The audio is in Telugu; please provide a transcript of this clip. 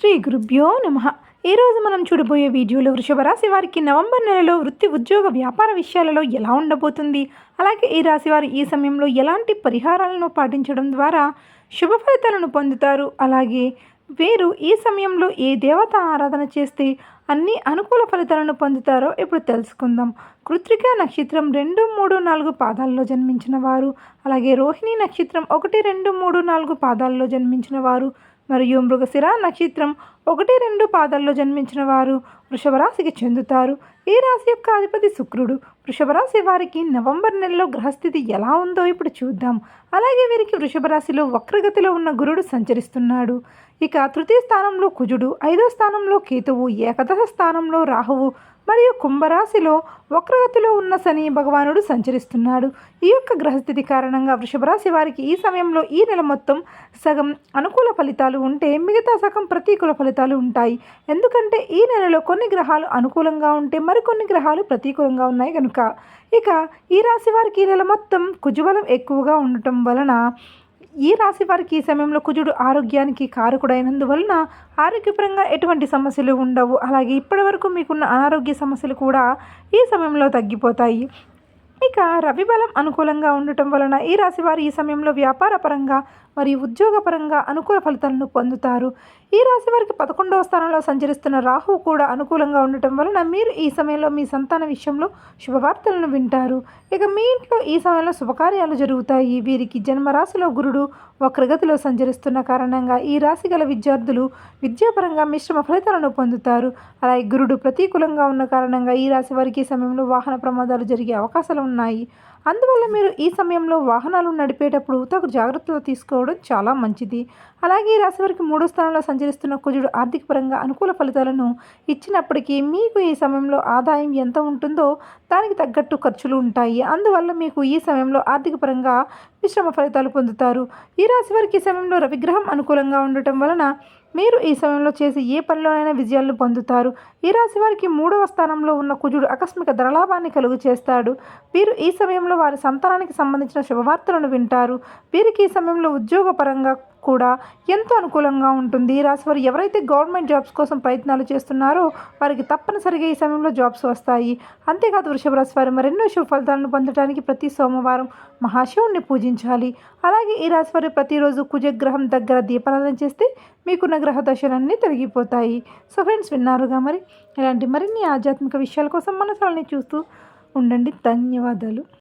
శ్రీ గురుభ్యో నమ. ఈరోజు మనం చూడబోయే వీడియోలో వృషభ రాశి వారికి నవంబర్ నెలలో వృత్తి ఉద్యోగ వ్యాపార విషయాలలో ఎలా ఉండబోతుంది? అలాగే ఈ రాశి వారు ఈ సమయంలో ఎలాంటి పరిహారాలను పాటించడం ద్వారా శుభ ఫలితాలను పొందుతారు? అలాగే వీరు ఈ సమయంలో ఏ దేవత ఆరాధన చేస్తే అన్ని అనుకూల ఫలితాలను పొందుతారో ఇప్పుడు తెలుసుకుందాం. కృత్రిక నక్షత్రం రెండు మూడు నాలుగు పాదాల్లో జన్మించిన వారు అలాగే రోహిణి నక్షత్రం ఒకటి రెండు మూడు నాలుగు పాదాల్లో జన్మించిన వారు మరియు మృగశిర నక్షత్రం ఒకటి రెండు పాదాల్లో జన్మించిన వారు వృషభరాశికి చెందుతారు. ఈ రాశి యొక్క అధిపతి శుక్రుడు. వృషభరాశి వారికి నవంబర్ నెలలో గ్రహస్థితి ఎలా ఉందో ఇప్పుడు చూద్దాం. అలాగే వీరికి వృషభరాశిలో వక్రగతిలో ఉన్న గురుడు సంచరిస్తున్నాడు. ఇక తృతీయ స్థానంలో కుజుడు ఐదో స్థానంలో కేతువు ఏకదశ స్థానంలో రాహువు మరియు కుంభరాశిలో వక్రగతిలో ఉన్న శని భగవానుడు సంచరిస్తున్నాడు. ఈ యొక్క గ్రహస్థితి కారణంగా వృషభరాశి వారికి ఈ సమయంలో ఈ నెల మొత్తం సగం అనుకూల ఫలితాలు ఉంటే మిగతా సగం ప్రతికూల ఫలితాలు ఉంటాయి. ఎందుకంటే ఈ నెలలో కొన్ని గ్రహాలు అనుకూలంగా ఉంటే మరికొన్ని గ్రహాలు ప్రతికూలంగా ఉన్నాయి కనుక ఇక ఈ రాశి వారికి ఈ నెల మొత్తం కుజుబలం ఎక్కువగా ఉండటం వలన ఈ రాశి వారికి ఈ సమయంలో కుజుడు ఆరోగ్యానికి కారకుడైనందువలన ఆరోగ్యపరంగా ఎటువంటి సమస్యలు ఉండవు. అలాగే ఇప్పటి వరకు మీకున్న అనారోగ్య సమస్యలు కూడా ఈ సమయంలో తగ్గిపోతాయి. ఇక రవి బలం అనుకూలంగా ఉండటం వలన ఈ రాశివారు ఈ సమయంలో వ్యాపార పరంగా మరియు ఉద్యోగపరంగా అనుకూల ఫలితాలను పొందుతారు. ఈ రాశి వారికి పదకొండవ స్థానంలో సంచరిస్తున్న రాహువు కూడా అనుకూలంగా ఉండటం వలన మీరు ఈ సమయంలో మీ సంతాన విషయంలో శుభవార్తలను వింటారు. ఇక మీ ఇంట్లో ఈ సమయంలో శుభకార్యాలు జరుగుతాయి. వీరికి జన్మరాశిలో గురుడు వక్రగతిలో సంచరిస్తున్న కారణంగా ఈ రాశి గల విద్యార్థులు విద్యాపరంగా మిశ్రమ ఫలితాలను పొందుతారు. అలాగే గురుడు ప్రతికూలంగా ఉన్న కారణంగా ఈ రాశి వారికి ఈ సమయంలో వాహన ప్రమాదాలు జరిగే అవకాశాలు ఉన్నాయి. అందువల్ల మీరు ఈ సమయంలో వాహనాలు నడిపేటప్పుడు తగు జాగ్రత్తలు తీసుకోవడం చాలా మంచిది. అలాగే ఈ రాశి వారికి మూడో స్థానంలో సంచరిస్తున్న కుజుడు ఆర్థిక పరంగా అనుకూల ఫలితాలను ఇచ్చినప్పటికీ మీకు ఈ సమయంలో ఆదాయం ఎంత ఉంటుందో దానికి తగ్గట్టు ఖర్చులు ఉంటాయి. అందువల్ల మీకు ఈ సమయంలో ఆర్థిక పరంగా మిశ్రమ ఫలితాలు పొందుతారు. ఈ రాశి వారికి ఈ సమయంలో రవిగ్రహం అనుకూలంగా ఉండటం వలన మీరు ఈ సమయంలో చేసి ఏ పనిలోనైనా విజయాలను పొందుతారు. ఈ రాశి వారికి మూడవ స్థానంలో ఉన్న కుజుడు ఆకస్మిక ధనలాభాన్ని కలుగు చేస్తాడు. వీరు ఈ సమయంలో వారి సంతానానికి సంబంధించిన శుభవార్తలను వింటారు. వీరికి ఈ సమయంలో ఉద్యోగపరంగా కూడా ఎంతో అనుకూలంగా ఉంటుంది. ఈ రాశి ఎవరైతే గవర్నమెంట్ జాబ్స్ కోసం ప్రయత్నాలు చేస్తున్నారో వారికి తప్పనిసరిగా ఈ సమయంలో జాబ్స్ వస్తాయి. అంతేకాదు వృషభ రాశి వారు మరెన్నో శుభ ఫలితాలను పొందడానికి ప్రతి సోమవారం మహాశివుణ్ణి పూజించాలి. అలాగే ఈ రాశి వారు ప్రతిరోజు కుజగ్రహం దగ్గర దీపారాధన చేస్తే మీకున్న గ్రహ దశలన్నీ తొలగిపోతాయి. సో ఫ్రెండ్స్ విన్నారుగా మరి? ఇలాంటి మరిన్ని ఆధ్యాత్మిక విషయాల కోసం మన ఛానల్ని చూస్తూ ఉండండి. ధన్యవాదాలు.